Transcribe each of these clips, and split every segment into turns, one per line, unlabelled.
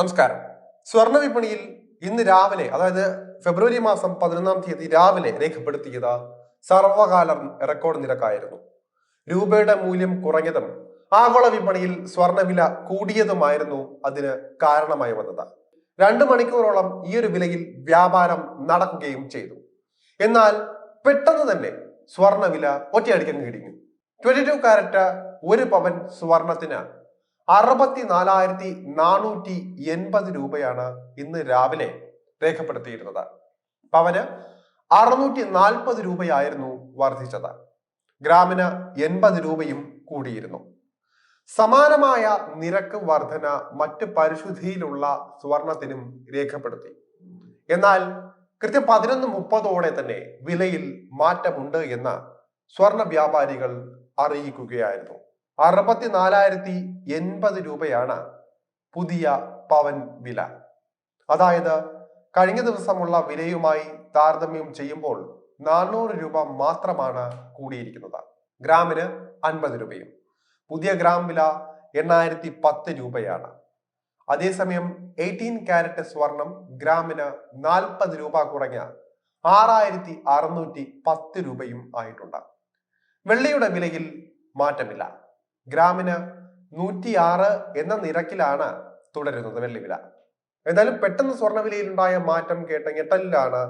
നമസ്കാരം. സ്വർണ വിപണിയിൽ ഇന്ന് രാവിലെ അതായത് ഫെബ്രുവരി മാസം പതിനൊന്നാം തീയതി രാവിലെ രേഖപ്പെടുത്തിയത് സർവകാല റെക്കോർഡ് നിരക്കായിരുന്നു. രൂപയുടെ മൂല്യം കുറഞ്ഞതും ആഗോള വിപണിയിൽ സ്വർണവില കൂടിയതുമായിരുന്നു അതിന് കാരണമായി വന്നത്. രണ്ട് മണിക്കൂറോളം ഈ ഒരു വിലയിൽ വ്യാപാരം നടക്കുകയും ചെയ്തു. എന്നാൽ പെട്ടെന്ന് തന്നെ സ്വർണവില ഒറ്റയടിക്കം ഇടിഞ്ഞു ട്വന്റി ടു കാരറ്റ് ഒരു പവൻ സ്വർണത്തിന് അറുപത്തിനാലായിരത്തി നാനൂറ്റി എൺപത് രൂപയാണ് ഇന്ന് രാവിലെ രേഖപ്പെടുത്തിയിരുന്നത്. പവന് അറുന്നൂറ്റി നാൽപ്പത് രൂപയായിരുന്നു വർദ്ധിച്ചത്. ഗ്രാമിന് എൺപത് രൂപയും കൂടിയിരുന്നു. സമാനമായ നിരക്ക് വർധന മറ്റ് പരിശുദ്ധിയിലുള്ള സ്വർണത്തിനും രേഖപ്പെടുത്തി. എന്നാൽ കൃത്യം പതിനൊന്ന് മുപ്പതോടെ തന്നെ വിലയിൽ മാറ്റമുണ്ട് എന്ന് സ്വർണ വ്യാപാരികൾ അറിയിക്കുകയായിരുന്നു. അറുപത്തിനാലായിരത്തി എൺപത് രൂപയാണ് പുതിയ പവൻ വില. അതായത് കഴിഞ്ഞ ദിവസമുള്ള വിലയുമായി താരതമ്യം ചെയ്യുമ്പോൾ നാനൂറ് രൂപ മാത്രമാണ് കൂടിയിരിക്കുന്നത്. ഗ്രാമിന് അൻപത് രൂപയും. പുതിയ ഗ്രാം വില എണ്ണായിരത്തി പത്ത് രൂപയാണ്. അതേസമയം എയ്റ്റീൻ ക്യാരറ്റ് സ്വർണം ഗ്രാമിന് നാൽപ്പത് രൂപ കുറഞ്ഞ ആറായിരത്തി അറുന്നൂറ്റി പത്ത് രൂപയും ആയിട്ടുണ്ട്. വെള്ളിയുടെ വിലയിൽ മാറ്റമില്ല. ഗ്രാമിന് നൂറ്റിയാറ് എന്ന നിരക്കിലാണ് തുടരുന്നത് വെള്ളി വില എന്തായാലും പെട്ടെന്ന് സ്വർണവിലയിൽ ഉണ്ടായ മാറ്റം കേട്ട ഞെട്ടലിലാണ്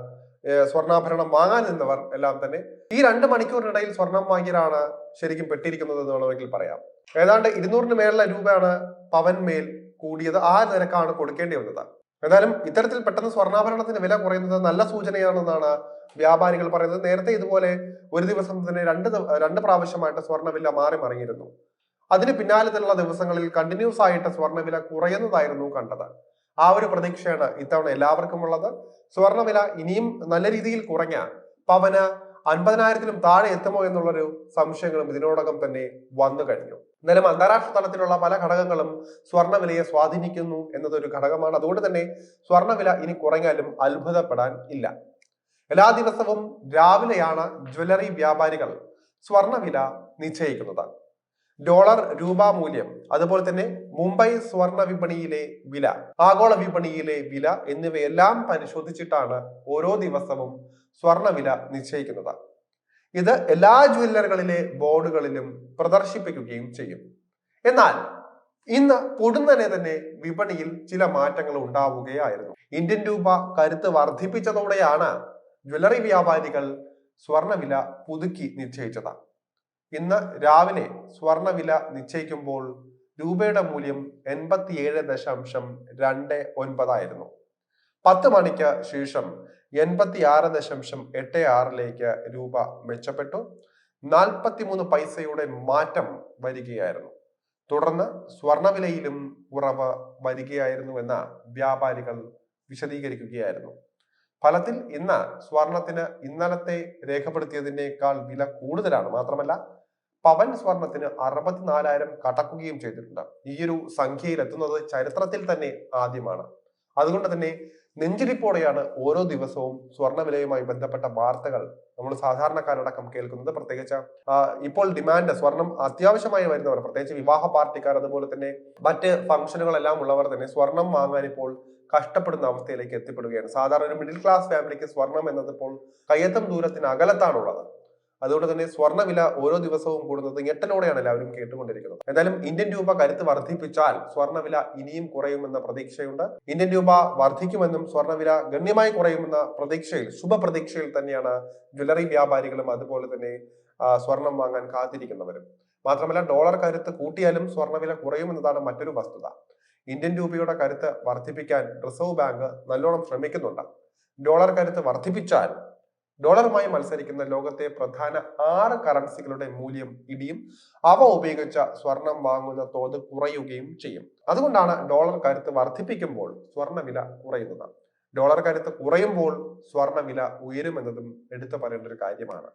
സ്വർണാഭരണം വാങ്ങാൻ നിന്നവർ എല്ലാം തന്നെ ഈ രണ്ട് മണിക്കൂറിനിടയിൽ സ്വർണം വാങ്ങിയതാണ് ശരിക്കും പെട്ടിരിക്കുന്നത് എന്ന് വേണമെങ്കിൽ പറയാം. ഏതാണ്ട് ഇരുന്നൂറിന് മേലുള്ള രൂപയാണ് പവൻ മേൽ കൂടിയത്. ആ നിരക്കാണ് കൊടുക്കേണ്ടി വന്നത്. എന്തായാലും ഇത്തരത്തിൽ പെട്ടെന്ന് സ്വർണാഭരണത്തിന് വില കുറയുന്നത് നല്ല സൂചനയാണെന്നാണ് വ്യാപാരികൾ പറയുന്നത്. നേരത്തെ ഇതുപോലെ ഒരു ദിവസം തന്നെ രണ്ട് രണ്ട് പ്രാവശ്യമായിട്ട് സ്വർണവില മാറി മറിഞ്ഞിരുന്നു. അതിന് പിന്നാലെ തന്നെയുള്ള ദിവസങ്ങളിൽ കണ്ടിന്യൂസ് ആയിട്ട് സ്വർണവില കുറയുന്നതായിരുന്നു കണ്ടത്. ആ ഒരു പ്രതീക്ഷയാണ് ഇത്തവണ എല്ലാവർക്കും ഉള്ളത് സ്വർണവില ഇനിയും നല്ല രീതിയിൽ കുറഞ്ഞ പവന് അൻപതിനായിരത്തിലും താഴെ എത്തുമോ എന്നുള്ളൊരു സംശയങ്ങളും ഇതിനോടകം തന്നെ വന്നു കഴിഞ്ഞു. എന്നാലും അന്താരാഷ്ട്ര തലത്തിലുള്ള പല ഘടകങ്ങളും സ്വർണവിലയെ സ്വാധീനിക്കുന്നു എന്നതൊരു ഘടകമാണ്. അതുകൊണ്ട് തന്നെ സ്വർണവില ഇനി കുറഞ്ഞാലും അത്ഭുതപ്പെടാൻ ഇല്ല. എല്ലാ ദിവസവും രാവിലെയാണ് ജ്വല്ലറി വ്യാപാരികൾ സ്വർണവില നിശ്ചയിക്കുന്നത്. ഡോളർ രൂപ മൂല്യം അതുപോലെ തന്നെ മുംബൈ സ്വർണ വിപണിയിലെ വില ആഗോള വിപണിയിലെ വില എന്നിവയെല്ലാം പരിശോധിച്ചിട്ടാണ് ഓരോ ദിവസവും സ്വർണവില നിശ്ചയിക്കുന്നത്. ഇത് എല്ലാ ജ്വല്ലറികളിലെ ബോർഡുകളിലും പ്രദർശിപ്പിക്കുകയും ചെയ്യും. എന്നാൽ ഇന്ന് പൊടുന്നനെ തന്നെ വിപണിയിൽ ചില മാറ്റങ്ങൾ ഉണ്ടാവുകയായിരുന്നു. ഇന്ത്യൻ രൂപ കരുത്ത് വർദ്ധിപ്പിച്ചതോടെയാണ് ജ്വല്ലറി വ്യാപാരികൾ സ്വർണവില പുതുക്കി നിശ്ചയിച്ചത്. ഇന്ന് രാവിലെ സ്വർണവില നിശ്ചയിക്കുമ്പോൾ രൂപയുടെ മൂല്യം എൺപത്തിയേഴ് ദശാംശം രണ്ട് ഒൻപതായിരുന്നു പത്ത് മണിക്ക് ശേഷം എൺപത്തി ആറ് ദശാംശം എട്ട് ആറിലേക്ക് രൂപ മെച്ചപ്പെട്ടു. നാൽപ്പത്തിമൂന്ന് പൈസയുടെ മാറ്റം വരികയായിരുന്നു. തുടർന്ന് സ്വർണവിലയിലും കുറവ് വരികയായിരുന്നുവെന്ന് വ്യാപാരികൾ വിശദീകരിക്കുകയായിരുന്നു. ഫലത്തിൽ ഇന്ന് സ്വർണത്തിന് ഇന്നലത്തെ രേഖപ്പെടുത്തിയതിനേക്കാൾ വില കൂടുതലാണ് മാത്രമല്ല പവൻ സ്വർണത്തിന് അറുപത്തിനാലായിരം കടക്കുകയും ചെയ്തിട്ടുണ്ട്. ഈ ഒരു സംഖ്യയിൽ എത്തുന്നത് ചരിത്രത്തിൽ തന്നെ ആദ്യമാണ്. അതുകൊണ്ട് തന്നെ നെഞ്ചിരിപ്പോടെയാണ് ഓരോ ദിവസവും സ്വർണവിലയുമായി ബന്ധപ്പെട്ട വാർത്തകൾ നമ്മൾ സാധാരണക്കാരടക്കം കേൾക്കുന്നത്. പ്രത്യേകിച്ച് ഇപ്പോൾ ഡിമാൻഡ് സ്വർണം അത്യാവശ്യമായി വരുന്നവർ പ്രത്യേകിച്ച് വിവാഹ പാർട്ടിക്കാർ അതുപോലെ തന്നെ മറ്റ് ഫംഗ്ഷനുകളെല്ലാം ഉള്ളവർ തന്നെ സ്വർണം വാങ്ങാൻ ഇപ്പോൾ കഷ്ടപ്പെടുന്ന അവസ്ഥയിലേക്ക് എത്തിപ്പെടുകയാണ്. സാധാരണ ഒരു മിഡിൽ ക്ലാസ് ഫാമിലിക്ക് സ്വർണം എന്നത് ഇപ്പോൾ കയ്യെത്തം ദൂരത്തിന് അകലത്താണുള്ളത്. അതുകൊണ്ട് തന്നെ സ്വർണവില ഓരോ ദിവസവും കൂടുന്നത് ഞെട്ടലോടെയാണ് എല്ലാവരും കേട്ടുകൊണ്ടിരിക്കുന്നത്. എന്തായാലും ഇന്ത്യൻ രൂപ കരുത്ത് വർദ്ധിപ്പിച്ചാൽ സ്വർണവില ഇനിയും കുറയുമെന്ന പ്രതീക്ഷയുണ്ട്. ഇന്ത്യൻ രൂപ വർദ്ധിക്കുമെന്നും സ്വർണവില ഗണ്യമായി കുറയുമെന്ന പ്രതീക്ഷയിൽ ശുഭപ്രതീക്ഷയിൽ തന്നെയാണ് ജ്വല്ലറി വ്യാപാരികളും അതുപോലെ തന്നെ സ്വർണം വാങ്ങാൻ കാത്തിരിക്കുന്നവരും. മാത്രമല്ല ഡോളർ കരുത്ത് കൂട്ടിയാലും സ്വർണവില കുറയുമെന്നതാണ് മറ്റൊരു വസ്തുത. ഇന്ത്യൻ രൂപയുടെ കരുത്ത് വർദ്ധിപ്പിക്കാൻ റിസർവ് ബാങ്ക് നല്ലോണം ശ്രമിക്കുന്നുണ്ട്. ഡോളർ കരുത്ത് വർദ്ധിപ്പിച്ചാൽ ഡോളറുമായി മത്സരിക്കുന്ന ലോകത്തെ പ്രധാന ആറ് കറൻസികളുടെ മൂല്യം ഇടിയും അവ ഉപയോഗിച്ച സ്വർണം വാങ്ങുന്ന തോത് കുറയുകയും ചെയ്യും. അതുകൊണ്ടാണ് ഡോളർ കരുത്ത് വർദ്ധിപ്പിക്കുമ്പോൾ സ്വർണവില കുറയുന്നത്. ഡോളർ കരുത്ത് കുറയുമ്പോൾ സ്വർണവില ഉയരുമെന്നതും എടുത്തു പറയേണ്ട ഒരു കാര്യമാണ്.